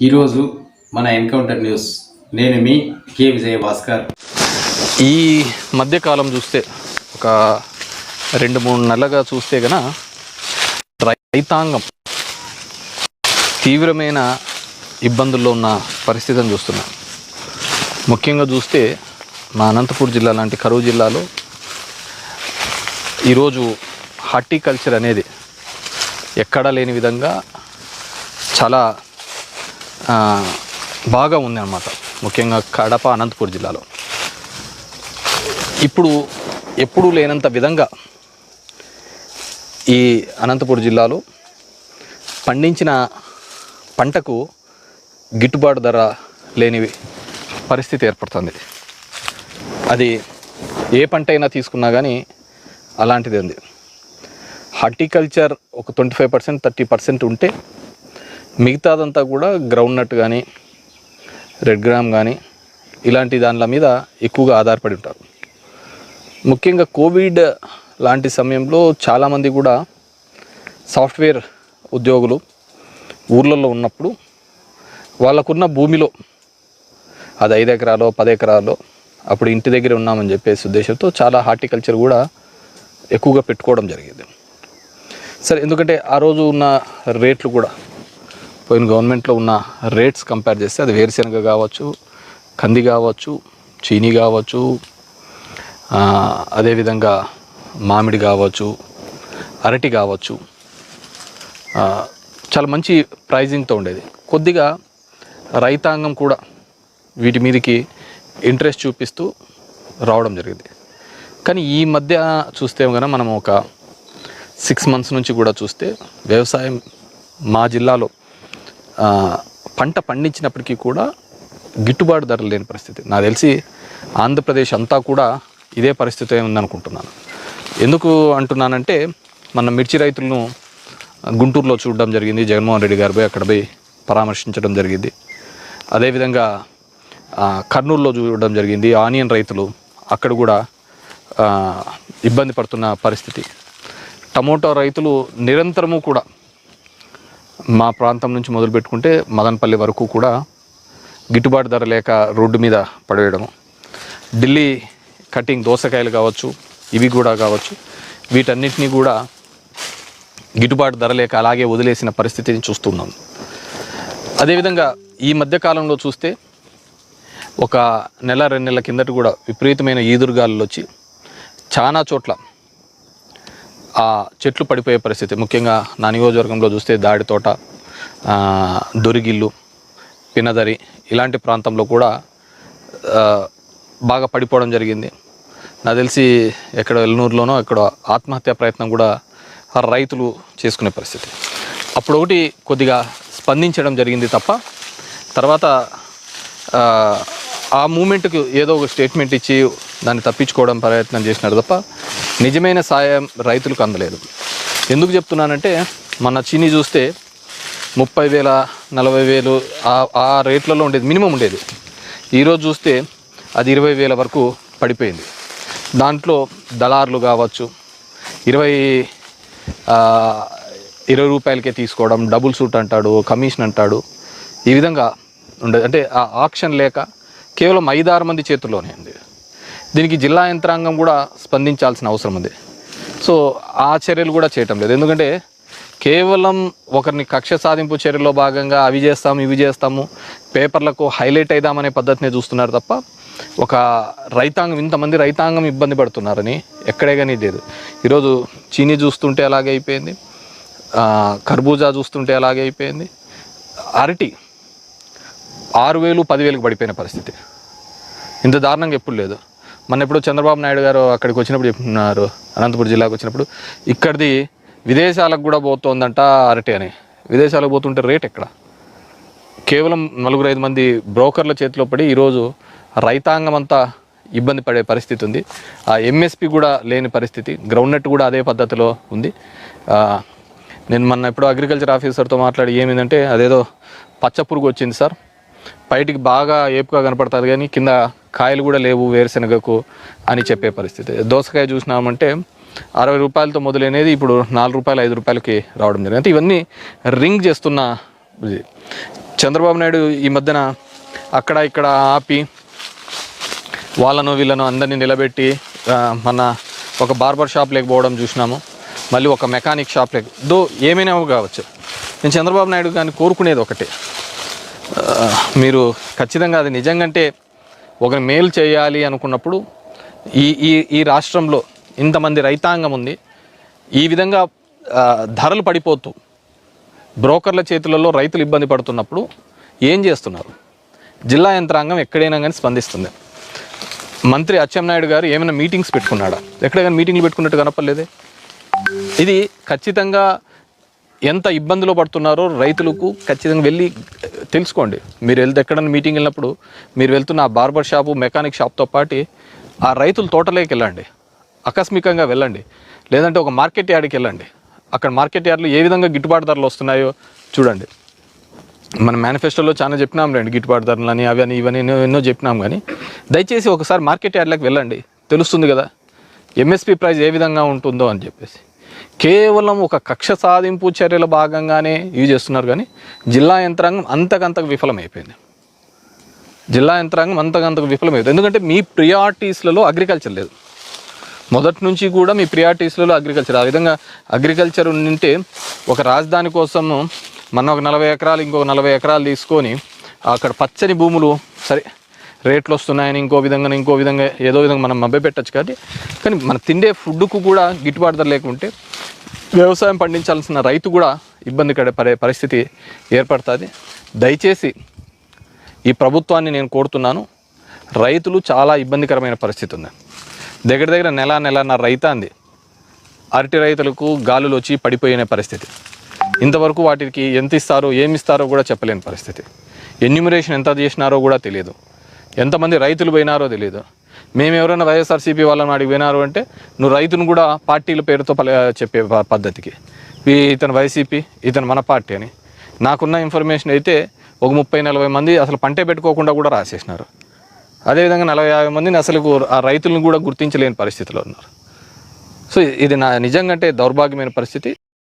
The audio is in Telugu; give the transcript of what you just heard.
ఈరోజు మన ఎన్కౌంటర్ న్యూస్. నేను మీ కే విజయ భాస్కర్. ఈ మధ్యకాలం చూస్తే ఒక రెండు మూడు నెలలుగా చూస్తే గన రైతాంగం తీవ్రమైన ఇబ్బందుల్లో ఉన్న పరిస్థితిని చూస్తున్నాం. ముఖ్యంగా చూస్తే మా అనంతపూర్ జిల్లా లాంటి కరువు జిల్లాలో ఈరోజు హార్టికల్చర్ అనేది ఎక్కడా లేని విధంగా చాలా బాగా ఉంది అన్నమాట ముఖ్యంగా కడప అనంతపూర్ జిల్లాలో. ఇప్పుడు ఎప్పుడూ లేనంత విధంగా ఈ అనంతపూర్ జిల్లాలో పండించిన పంటకు గిట్టుబాటు ధర లేని పరిస్థితి ఏర్పడుతుంది. అది ఏ పంట అయినా తీసుకున్నా కానీ అలాంటిది ఉంది. హార్టికల్చర్ ఒక twenty five percent thirty percent ఉంటే మిగతాదంతా కూడా గ్రౌండ్ నట్ కానీ రెడ్ గ్రామ్ కానీ ఇలాంటి దానిల మీద ఎక్కువగా ఆధారపడి ఉంటారు. ముఖ్యంగా కోవిడ్ లాంటి సమయంలో చాలామంది కూడా సాఫ్ట్వేర్ ఉద్యోగులు ఊర్లలో ఉన్నప్పుడు వాళ్ళకున్న భూమిలో అది ఐదు ఎకరాలో పది ఎకరాలో అప్పుడు ఇంటి దగ్గర ఉన్నామని చెప్పేసి ఉద్దేశంతో చాలా హార్టికల్చర్ కూడా ఎక్కువగా పెట్టుకోవడం జరిగింది. సరే ఎందుకంటే ఆ రోజు ఉన్న రేట్లు కూడా పోయిన గవర్నమెంట్లో ఉన్న రేట్స్ కంపేర్ చేస్తే అది వేరుశెనగ కావచ్చు కంది కావచ్చు చీనీ కావచ్చు అదేవిధంగా మామిడి కావచ్చు అరటి కావచ్చు. చాలా మంచి ప్రైజింగ్తో ఉండేది. కొద్దిగా రైతాంగం కూడా వీటి మీదకి ఇంట్రెస్ట్ చూపిస్తూ రావడం జరిగింది. కానీ ఈ మధ్య చూస్తే కనుక మనం ఒక సిక్స్ మంత్స్ నుంచి కూడా చూస్తే వ్యవసాయం మా జిల్లాలో పంట పండించినప్పటికీ కూడా గిట్టుబాటు ధరలు లేని పరిస్థితి. నాకు తెలిసి ఆంధ్రప్రదేశ్ అంతా కూడా ఇదే పరిస్థితి ఉందనుకుంటున్నాను. ఎందుకు అంటున్నానంటే మన మిర్చి రైతులను గుంటూరులో చూడడం జరిగింది జగన్మోహన్ రెడ్డి గారు పోయి అక్కడ పోయి పరామర్శించడం జరిగింది. అదేవిధంగా కర్నూలులో చూడడం జరిగింది ఆనియన్ రైతులు అక్కడ కూడా ఇబ్బంది పడుతున్న పరిస్థితి. టమోటా రైతులు నిరంతరము కూడా మా ప్రాంతం నుంచి మొదలు పెట్టుకుంటే మదనపల్లి వరకు కూడా గిట్టుబాటు ధర లేక రోడ్డు మీద పడవేయడము. ఢిల్లీ కటింగ్ దోసకాయలు కావచ్చు ఇవి కూడా కావచ్చు. వీటన్నిటినీ కూడా గిట్టుబాటు ధర లేక అలాగే వదిలేసిన పరిస్థితిని చూస్తున్నాం. అదేవిధంగా ఈ మధ్యకాలంలో చూస్తే ఒక నెల రెండు నెలల కిందట కూడా విపరీతమైన ఈదురుగాలు వచ్చి చాలా చోట్ల ఆ చెట్లు పడిపోయే పరిస్థితి. ముఖ్యంగా నా నియోజకవర్గంలో చూస్తే దాడి తోట దొరిగిల్లు పినదరి ఇలాంటి ప్రాంతంలో కూడా బాగా పడిపోవడం జరిగింది. నాకు తెలిసి ఎక్కడ ఎల్నూరులోనో ఎక్కడ ఆత్మహత్య ప్రయత్నం కూడా ఆ రైతులు చేసుకునే పరిస్థితి. అప్పుడు ఒకటి కొద్దిగా స్పందించడం జరిగింది తప్ప తర్వాత ఆ, ఆ మూమెంట్కి ఏదో ఒక స్టేట్మెంట్ ఇచ్చి దాన్ని తప్పించుకోవడం ప్రయత్నం చేసినారు తప్ప నిజమైన సాయం రైతులకు అందలేదు. ఎందుకు చెప్తున్నానంటే మన చీని చూస్తే ముప్పై వేల నలభై వేలు ఆ- రేట్లలో ఉండేది మినిమం ఉండేది. ఈరోజు చూస్తే అది ఇరవై వేల వరకు పడిపోయింది. దాంట్లో దళారులు కావచ్చు ఇరవై ఇరవై రూపాయలకే తీసుకోవడం డబుల్ సూట్ అంటాడు కమిషన్ అంటాడు ఈ విధంగా ఉండేది అంటే ఆ ఆక్షన్ లేక కేవలం ఐదారు మంది చేతుల్లోనే ఉంది. దీనికి జిల్లా యంత్రాంగం కూడా స్పందించాల్సిన అవసరం ఉంది. సో ఆ చర్యలు కూడా చేయటం లేదు. ఎందుకంటే కేవలం ఒకరిని కక్ష సాధింపు చర్యలో భాగంగా అవి చేస్తాము ఇవి చేస్తాము పేపర్లకు హైలైట్ అయిదామనే పద్ధతిని చూస్తున్నారు తప్ప ఒక రైతాంగం ఇంతమంది రైతాంగం ఇబ్బంది పడుతున్నారని ఎక్కడే కానీ లేదు. ఈరోజు చీనీ చూస్తుంటే అలాగే అయిపోయింది. కర్బూజా చూస్తుంటే అలాగే అయిపోయింది. అరటి ఆరు వేలు పదివేలకు పడిపోయిన పరిస్థితి. ఇంత దారుణంగా ఎప్పుడు లేదు. మన ఎప్పుడు చంద్రబాబు నాయుడు గారు అక్కడికి వచ్చినప్పుడు చెప్తున్నారు అనంతపురం జిల్లాకు వచ్చినప్పుడు ఇక్కడిది విదేశాలకు కూడా పోతోందంట అరటి అని. విదేశాలకు పోతుంటే రేట్ ఎక్కడ? కేవలం నలుగురు ఐదు మంది బ్రోకర్ల చేతిలో పడి ఈరోజు రైతాంగం అంతా ఇబ్బంది పడే పరిస్థితి ఉంది. ఆ ఎంఎస్పి కూడా లేని పరిస్థితి. గ్రౌండ్ నెట్ కూడా అదే పద్ధతిలో ఉంది. నేను మొన్న ఇప్పుడు అగ్రికల్చర్ ఆఫీసర్తో మాట్లాడి ఏమిందంటే అదేదో పచ్చ పురుగు వచ్చింది సార్. బయటికి బాగా ఏపుగా కనపడుతుంది కానీ కింద కాయలు కూడా లేవు వేరుశనగకు అని చెప్పే పరిస్థితి. దోసకాయ చూసినామంటే అరవై రూపాయలతో మొదలైనది ఇప్పుడు నాలుగు రూపాయలు ఐదు రూపాయలకి రావడం జరిగింది. అంటే ఇవన్నీ రింగ్ చేస్తున్న ఇది. చంద్రబాబు నాయుడు ఈ మధ్యన అక్కడ ఇక్కడ ఆపి వాళ్ళను వీళ్ళను అందరినీ నిలబెట్టి మన ఒక బార్బర్ షాప్ లేకపోవడం చూసినాము. మళ్ళీ ఒక మెకానిక్ షాప్ లేక. దో ఏమైనా కావచ్చు. నేను చంద్రబాబు నాయుడు గారిని కోరుకునేది ఒకటే. మీరు ఖచ్చితంగా అది నిజంగంటే ఒకరి మేలు చేయాలి అనుకున్నప్పుడు ఈ ఈ ఈ రాష్ట్రంలో ఇంతమంది రైతాంగం ఉంది. ఈ విధంగా ధరలు పడిపోతూ బ్రోకర్ల చేతులలో రైతులు ఇబ్బంది పడుతున్నప్పుడు ఏం చేస్తున్నారు? జిల్లా యంత్రాంగం ఎక్కడైనా కానీ స్పందిస్తుంది. మంత్రి అచ్చెన్నాయుడు గారు ఏమైనా మీటింగ్స్ పెట్టుకున్నాడా? ఎక్కడ కానీ మీటింగ్లు పెట్టుకున్నట్టు కనపడలేదే? ఇది ఖచ్చితంగా ఎంత ఇబ్బందులు పడుతున్నారో రైతులకు ఖచ్చితంగా వెళ్ళి తెలుసుకోండి. మీరు వెళ్తే ఎక్కడైనా మీటింగ్ వెళ్ళినప్పుడు మీరు వెళ్తున్న ఆ బార్బర్ షాపు మెకానిక్ షాప్తో పాటు ఆ రైతుల తోటలోకి వెళ్ళండి. ఆకస్మికంగా వెళ్ళండి. లేదంటే ఒక మార్కెట్ యార్డ్కి వెళ్ళండి. అక్కడ మార్కెట్ యార్డ్లో ఏ విధంగా గిట్టుబాటు ధరలు వస్తున్నాయో చూడండి. మన మేనిఫెస్టోలో చాలా చెప్పినాం రండి గిట్టుబాటు ధరలు అని అవి అని ఇవని ఎన్నో ఎన్నో చెప్పినాం కానీ దయచేసి ఒకసారి మార్కెట్ యార్డ్లకు వెళ్ళండి. తెలుస్తుంది కదా ఎంఎస్పి ప్రైస్ ఏ విధంగా ఉంటుందో అని చెప్పేసి. కేవలం ఒక కక్ష సాధింపు చర్యల భాగంగానే ఇవి చేస్తున్నారు కానీ జిల్లా యంత్రాంగం అంతకంతకు విఫలమైపోయింది. జిల్లా యంత్రాంగం అంతకంతకు విఫలమైంది ఎందుకంటే మీ ప్రియారిటీస్లలో అగ్రికల్చర్ లేదు. మొదటి నుంచి కూడా మీ ప్రియారిటీస్లలో అగ్రికల్చర్ ఆ విధంగా అగ్రికల్చర్ ఉంటే ఒక రాజధాని కోసము మన ఒక నలభై ఎకరాలు ఇంకొక నలభై ఎకరాలు తీసుకొని అక్కడ పచ్చని భూములు సరే రేట్లు వస్తున్నాయని ఇంకో విధంగా ఇంకో విధంగా ఏదో విధంగా మనం మభ్య పెట్టచ్చు కానీ కానీ మన తిండే ఫుడ్కు కూడా గిట్టుబాటు ధర లేకుంటే వ్యవసాయం పండించాల్సిన రైతు కూడా ఇబ్బంది పడే పడే పరిస్థితి ఏర్పడుతుంది. దయచేసి ఈ ప్రభుత్వాన్ని నేను కోరుతున్నాను రైతులు చాలా ఇబ్బందికరమైన పరిస్థితి ఉంది. దగ్గర దగ్గర నెల నెలన్నర రైతాంది. అరటి రైతులకు గాలులు వచ్చి పడిపోయిన పరిస్థితి. ఇంతవరకు వాటికి ఎంత ఇస్తారో ఏమి ఇస్తారో కూడా చెప్పలేని పరిస్థితి. ఎన్యూమరేషన్ ఎంత చేసినారో కూడా తెలియదు. ఎంతమంది రైతులు పోయినారో తెలియదు మేము ఎవరైనా వైఎస్ఆర్సీపీ వాళ్ళని అడిగి పోయినారు అంటే నువ్వు రైతును కూడా పార్టీల పేరుతో చెప్పే పద్ధతికి. ఇతను వైసీపీ ఇతను మన పార్టీ అని. నాకున్న ఇన్ఫర్మేషన్ అయితే ఒక ముప్పై నలభై మంది అసలు పంటే పెట్టుకోకుండా కూడా రాసేసినారు. అదేవిధంగా నలభై యాభై మందిని అసలు ఆ రైతులను కూడా గుర్తించలేని పరిస్థితిలో ఉన్నారు. సో ఇది నా నిజంగా అంటే దౌర్భాగ్యమైన పరిస్థితి.